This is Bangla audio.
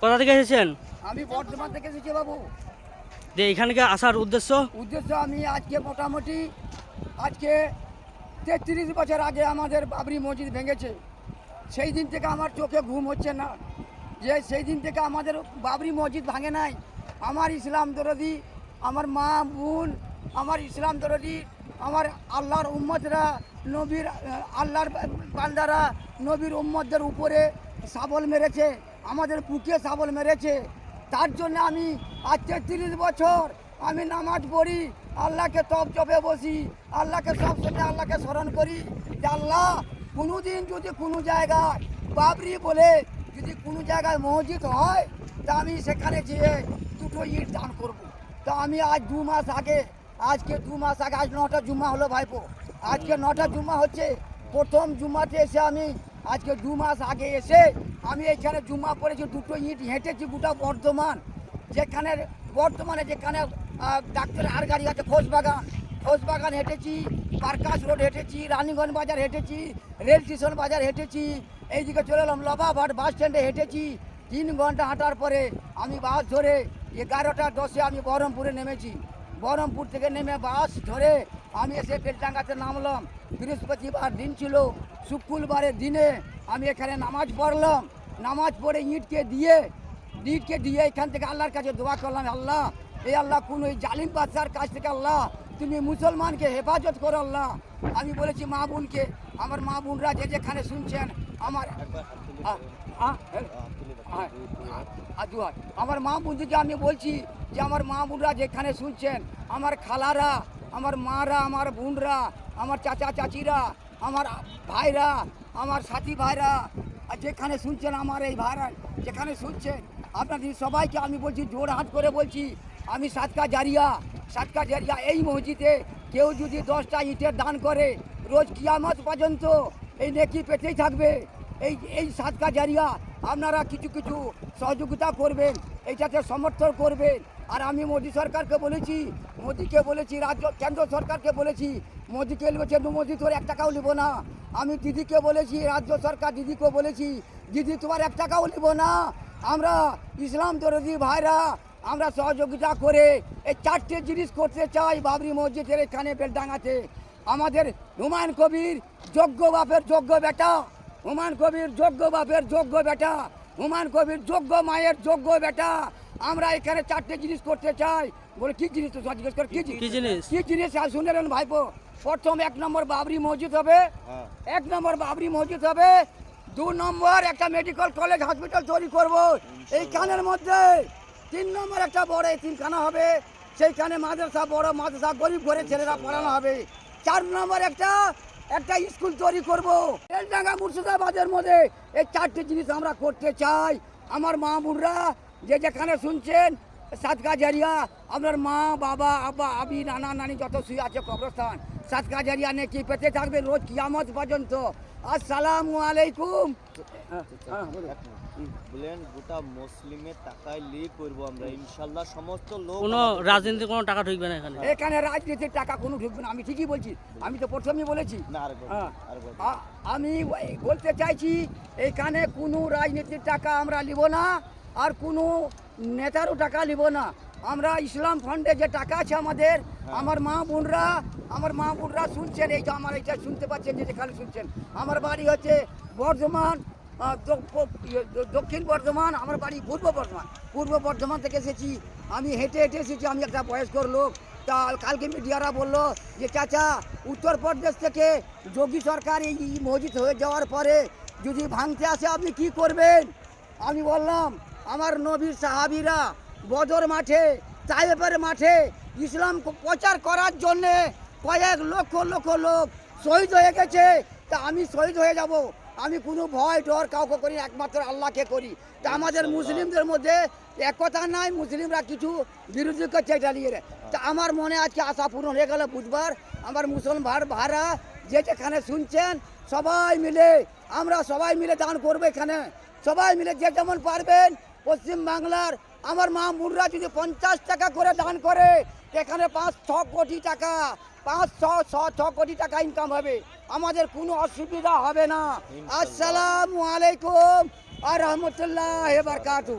কোথা থেকে এসেছেন? আমি বর্ধমান থেকে এসেছি বাবু। যে এখানকে আসার উদ্দেশ্য? উদ্দেশ্য আমি আজকে মোটামুটি আজকে তেত্রিশ বছর আগে আমাদের বাবরি মসজিদ ভেঙেছে। সেই দিন থেকে আমার চোখে ঘুম হচ্ছে না। যে সেই দিন থেকে আমাদের বাবরি মসজিদ ভাঙে নাই। আমার ইসলাম দরদি আমার মা বোন আমার ইসলাম দরদি আমার আল্লাহর উম্মতরা নবীর আল্লাহর বান্দারা নবীর উম্মতদের উপরে সাবল মেরেছে। আমাদের বুকে সাবল মেরেছে তার জন্য আমি আজ তেত্রিশ বছর আমি নামাজ পড়ি, আল্লাহকে তপ চপে বসি, আল্লাহকে সবসময় আল্লাহকে স্মরণ করি যে আল্লাহ কোনোদিন যদি কোনো জায়গায় বাবরি বলে যদি কোনো জায়গায় মসজিদ হয়, তা আমি সেখানে যেয়ে দুটো ইট দান করব। তা আমি আজ দু মাস আগে, আজকে দু মাস আগে, আজ নটা জুম্মা হলো ভাইপো আজকে নটা জুম্মা হচ্ছে, প্রথম জুম্মাতে এসে আমি আজকে দু মাস আগে এসে আমি এখানে জুম্মা পড়েছি দুটো ইট হেঁটেছি গোটা বর্ধমান। যেখানে বর্তমানে যেখানে আহ, ডাক্তার আর গাড়ি আছে খোঁজবাগান খোঁজবাগান হেঁটেছি পার্কাস রোড হেঁটেছি রানীগঞ্জ বাজার হেঁটেছি রেল স্টেশন বাজার হেঁটেছি এইদিকে চলে এলাম লবাভাট বাস স্ট্যান্ডে হেঁটেছি। তিন ঘণ্টা হাঁটার পরে আমি বাস ধরে এগারোটা দশে আমি বহরমপুরে নেমেছি। বহরমপুর থেকে নেমে বাস ধরে আমি এসে বেলটাঙ্গাতে নামলাম। বৃহস্পতিবার দিন ছিল শুক্রবারের দিনে আমি এখানে নামাজ পড়লাম নামাজ পড়ে ইঁটকে দিয়ে ইঁটকে দিয়ে এখান থেকে আল্লাহর কাছে দোয়া করলাম, আল্লাহ, এই আল্লাহ, কোন ওই জালিম বাদশার কাছ থেকে আল্লাহ, তুমি মুসলমানকে হেফাজত করো, আল্লাহ আমি বলেছি, মা বোনকে, আমার মা বোনরা যে যেখানে শুনছেন, আমার। আমার মা বন্ধুকে আমি বলছি যে, আমার মা বোনরা যেখানে শুনছেন, আমার খালারা, আমার মারা, আমার বোনরা, আমার চাচা, চাচিরা আমার ভাইরা, আমার সাথী ভাইরা যেখানে শুনছেন আমার এই ভাইরা, যেখানে শুনছেন, আপনাদের সবাইকে আমি বলছি, জোর হাত করে বলছি, আমি সাতকা জারিয়া সাতকা জারিয়া এই মসজিদে কেউ যদি দশটা ইটের দান করে, রোজ কিয়ামত পর্যন্ত এই নেকি পেতেই থাকবে। এই এই সাতকা জারিয়া আপনারা কিছু কিছু সহযোগিতা করবেন, এইটাতে সমর্থন করবেন। আর আমি মোদী সরকারকে বলেছি, মোদীকে বলেছি, রাজ্য, কেন্দ্র সরকারকে বলেছি, মোদীকে বলেছে মোদী, তোর এক টাকাও নিব না। আমি দিদিকে বলেছি, রাজ্য সরকার দিদিকে বলেছি, দিদি, তোমার এক টাকাও নিব না। আমরা ইসলাম দরদি ভাইরা, আমরা সহযোগিতা করে এই চারটে জিনিস করতে চাই বাবরি মসজিদের এখানে বেলডাঙ্গাতে। আমাদের হুমায়ুন কবির যোগ্য বাপের যোগ্য বেটা, হুমায়ুন কবির যোগ্য বাপের যোগ্য বেটা, হুমায়ুন কবির যোগ্য মায়ের যোগ্য বেটা আমরা এখানে চারটে জিনিস করতে চাই। বলে কি জিনিস তো জিজ্ঞেস করে কি কি জিনিস? কি জিনিস? আর শুনে নেন ভাইপো প্রথম এক নম্বর বাবরি মসজিদ হবে। এক নম্বর বাবরি মসজিদ হবে। দু নম্বর একটা মেডিকেল কলেজ হসপিটাল তৈরি করব। এই কানের মধ্যে তিন নম্বর একটা বড় এই তিনখানা হবে। সেইখানে মাদ্রাসা বড় মাদ্রাসা গরিব ঘরে ছেলেরা পড়ানো হবে। চার নম্বর একটা একটা স্কুল তৈরি করব। বেলডাঙ্গা মুর্শিদাবাদের মধ্যে এই চারটে জিনিস আমরা করতে চাই। আমার মা যে যেখানে শুনছেন সাতকা জারিয়া আপনার মা বাবা আব্বা আবি নানা নানি যত শুয়ে আছে কবরস্থান সাতকা জারিয়া নাকি পেতে থাকবে রোজ কিয়ামত পর্যন্ত আসসালামু আলাইকুম হ্যাঁ, বলুন। গোটা মুসলিমের টাকায় লি করব আমরা ইনশাল্লাহ সমস্ত লোক কোনো রাজনীতি কোনো টাকা ঢুকবে না এখানে এখানে রাজনীতির টাকা কোনো ঢুকবে না আমি ঠিকই বলছি আমি তো প্রথমেই বলেছি না আর বলব, হ্যাঁ। আমি ওই বলতে চাইছি এখানে কোনো রাজনীতির টাকা আমরা নিব না আর কোনো নেতারও টাকা নিব না। আমরা ইসলাম ফান্ডে যে টাকা আছে আমাদের আমার মা বোনরা আমার মা বোনরা শুনছেন এই যে আমার এটা শুনতে পাচ্ছেন যে যেখানে শুনছেন। আমার বাড়ি হচ্ছে বর্ধমান ইয়ে, দক্ষিণ বর্ধমান আমার বাড়ি পূর্ব বর্ধমান। পূর্ব বর্ধমান থেকে এসেছি আমি হেঁটে হেঁটে এসেছি আমি একটা বয়স্কর লোক। তা কালকে মিডিয়ারা বলল যে চাচা উত্তরপ্রদেশ থেকে যোগী সরকার এই মসজিদ হয়ে যাওয়ার পরে যদি ভাঙতে আসে আপনি কি করবেন? আমি বললাম আমার নবীর সাহাবিরা বদর মাঠে তাইফের মাঠে ইসলাম প্রচার করার জন্যে কয়েক লক্ষ লক্ষ লোক শহীদ হয়ে গেছে। তা আমি শহীদ হয়ে যাব। আমি কোনো ভয় ডর কাউকে করি একমাত্র আল্লাহকে করি। তা আমাদের মুসলিমদের মধ্যে একতা নাই মুসলিমরা কিছু বিরোধী করছে এটা নিয়ে তা আমার মনে আজকে আশা পূরণ হয়ে গেল বুধবার। আমার মুসলমান ভার ভাড়া যে যেখানে শুনছেন সবাই মিলে আমরা সবাই মিলে দান করব এখানে। সবাই মিলে যে যেমন পারবেন পশ্চিম বাংলার আমার মা মুররা যদি পঞ্চাশ টাকা করে দান করে এখানে পাঁচ ছ কোটি টাকা পাঁচ ছ ছ ছ কোটি টাকা ইনকাম হবে। আমাদের কোনো অসুবিধা হবে না। আসসালামু আলাইকুম আর রহমতুল্লাহ বারকাতু।